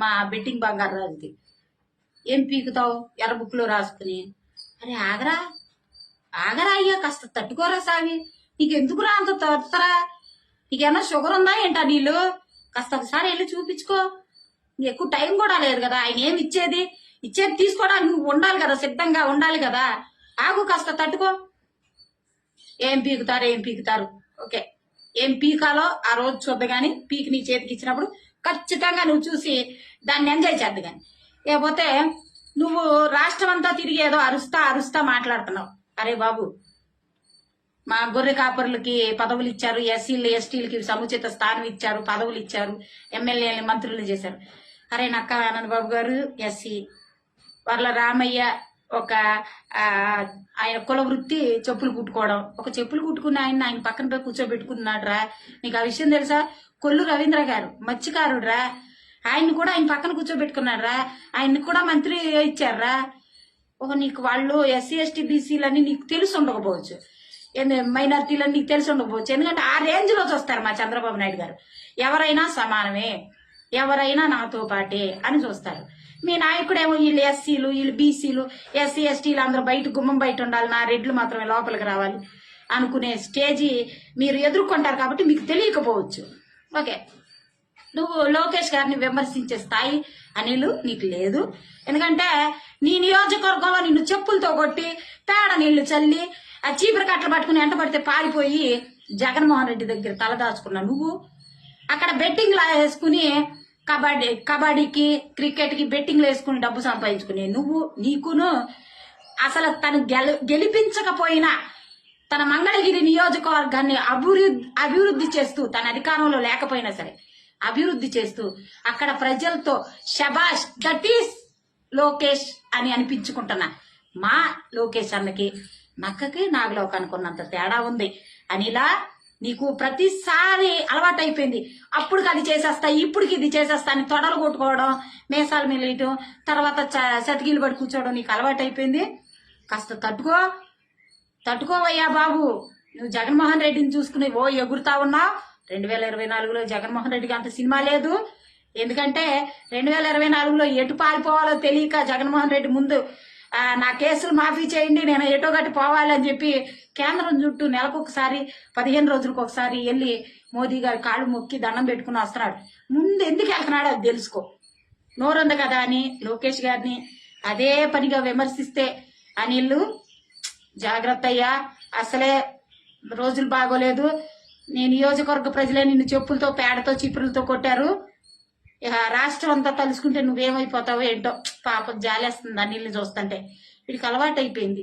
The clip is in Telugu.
మా బెట్టింగ్ బంగారు రాజుది. ఏం పీకుతావు? ఎర్ర బుక్లో రాసుకుని. అరే ఆగరా. ఆగరా అయ్యా కాస్త తట్టుకోరా సామి. నీకు ఎందుకురా అంత తొత్తరా నీకేమన్నా షుగర్ ఉందా ఏంటా నీళ్ళు? కాస్త ఒకసారి వెళ్ళి చూపించుకో. నీకు ఎక్కువ టైం కూడా లేదు కదా. ఆయన ఏమి ఇచ్చేది? ఇచ్చేది తీసుకోవడానికి నువ్వు ఉండాలి కదా సిద్ధంగా ఉండాలి కదా. ఆగు కాస్త తట్టుకో. ఏం పీకుతారు ఏం పీకుతారు? ఓకే. ఏం పీకాలో ఆ రోజు చూద్ద కానీ పీకి నీ చేతికి ఇచ్చినప్పుడు ఖచ్చితంగా నువ్వు చూసి దాన్ని ఎంజాయ్ చేద్దు కానీ లేకపోతే నువ్వు రాష్ట్రం అంతా తిరిగి ఏదో అరుస్తా అరుస్తా మాట్లాడుతున్నావు. అరే బాబు మా గొర్రె కాపర్లకి పదవులు ఇచ్చారు ఎస్సీలు ఎస్టీలకి సముచిత స్థానం ఇచ్చారు పదవులు ఇచ్చారు ఎమ్మెల్యేలు మంత్రులు చేశారు. అరే నక్క ఆనంద్ బాబు గారు ఎస్సీ వాళ్ళ రామయ్య ఒక ఆయన కుల వృత్తి చెప్పులు కుట్టుకోవడం. ఒక చెప్పులు కుట్టుకున్న ఆయన ఆయన పక్కన పోయి కూర్చోబెట్టుకున్నాడు రా నీకు ఆ విషయం తెలుసా? కొల్లు రవీంద్ర గారు మత్స్యకారుడు రా ఆయన్ని కూడా ఆయన పక్కన కూర్చోబెట్టుకున్నాడు రా ఆయన్ని కూడా మంత్రి ఇచ్చారా ఒక నీకు వాళ్ళు ఎస్సీ ఎస్టీ బీసీలని నీకు తెలిసి ఉండకపోవచ్చు. మైనార్టీలని నీకు తెలిసి ఉండకపోవచ్చు. ఎందుకంటే ఆ రేంజ్లో చూస్తారు మా చంద్రబాబు నాయుడు గారు. ఎవరైనా సమానమే. ఎవరైనా నాతో పాటే అని చూస్తారు. మీ నాయకుడేమో వీళ్ళు ఎస్సీలు వీళ్ళు బీసీలు ఎస్సీ ఎస్టీలు అందరూ బయట గుమ్మం బయట ఉండాలి నా రెడ్లు మాత్రమే లోపలికి రావాలి అనుకునే స్టేజీ మీరు ఎదుర్కొంటారు కాబట్టి మీకు తెలియకపోవచ్చు. ఓకే. నువ్వు లోకేష్ గారిని విమర్శించే స్థాయి అనిలు నీకు లేదు. ఎందుకంటే నీ నియోజకవర్గంలో నిన్ను చెప్పులతో కొట్టి పేడ నీళ్ళు చల్లి ఆ చీపురు కట్టలు పట్టుకుని ఎంట పడితే పారిపోయి జగన్మోహన్ రెడ్డి దగ్గర తలదాచుకున్నా నువ్వు అక్కడ బెట్టింగ్ వేసుకుని కబడ్డీ కబడ్డీకి క్రికెట్కి బెట్టింగ్లు వేసుకుని డబ్బు సంపాదించుకునే నువ్వు నీకును అసలు తను గెల గెలిపించకపోయినా తన మంగళగిరి నియోజకవర్గాన్ని అభివృద్ధి అభివృద్ధి చేస్తూ తన అధికారంలో లేకపోయినా సరే అభివృద్ధి చేస్తూ అక్కడ ప్రజలతో షబాష్ దట్ ఈస్ లోకేష్ అని అనిపించుకుంటున్నా మా లోకేష్ అన్నకి నక్కకి నాగలోకి అనుకున్నంత తేడా ఉంది. అనిలా నీకు ప్రతిసారి అలవాటైపోయింది. అప్పుడు అది చేసేస్తా ఇప్పుడుకి ఇది చేసేస్తా అని తొడలు కొట్టుకోవడం మేసాలు మెలియటం తర్వాత చ- చతికిలు పడి కూర్చోవడం నీకు అలవాటైపోయింది. కాస్త తట్టుకో. తట్టుకోవయ్యా బాబు. నువ్వు జగన్మోహన్ రెడ్డిని చూసుకుని ఓ ఎగురుతా ఉన్నావు. రెండు వేల ఇరవై నాలుగులో జగన్మోహన్ రెడ్డికి అంత సినిమా లేదు. ఎందుకంటే రెండు వేల ఇరవై నాలుగులో ఎటు పారిపోవాలో తెలియక జగన్మోహన్ రెడ్డి ముందు నా కేసులు మాఫీ చేయండి నేను ఎటో గట్టి పోవాలని చెప్పి కేంద్రం చుట్టూ నెలకు ఒకసారి పదిహేను రోజులకు ఒకసారి వెళ్ళి మోదీ గారి కాళ్ళు మొక్కి దండం పెట్టుకుని వస్తున్నాడు. ముందు ఎందుకు వెళ్తున్నాడో అది తెలుసుకో. నోరుంది కదా అని లోకేష్ గారిని అదే పనిగా విమర్శిస్తే అనిల్లు జాగ్రత్త అయ్యా. అసలే రోజులు బాగోలేదు. నీ నియోజకవర్గ ప్రజలే నిన్ను చెప్పులతో పేడతో చీపురులతో కొట్టారు. ఇక రాష్ట్రం అంతా తలుసుకుంటే నువ్వేమైపోతావో ఏంటో పాపం జాలేస్తుంది అనిల్ని చూస్తుంటే. వీడికి అలవాటు అయిపోయింది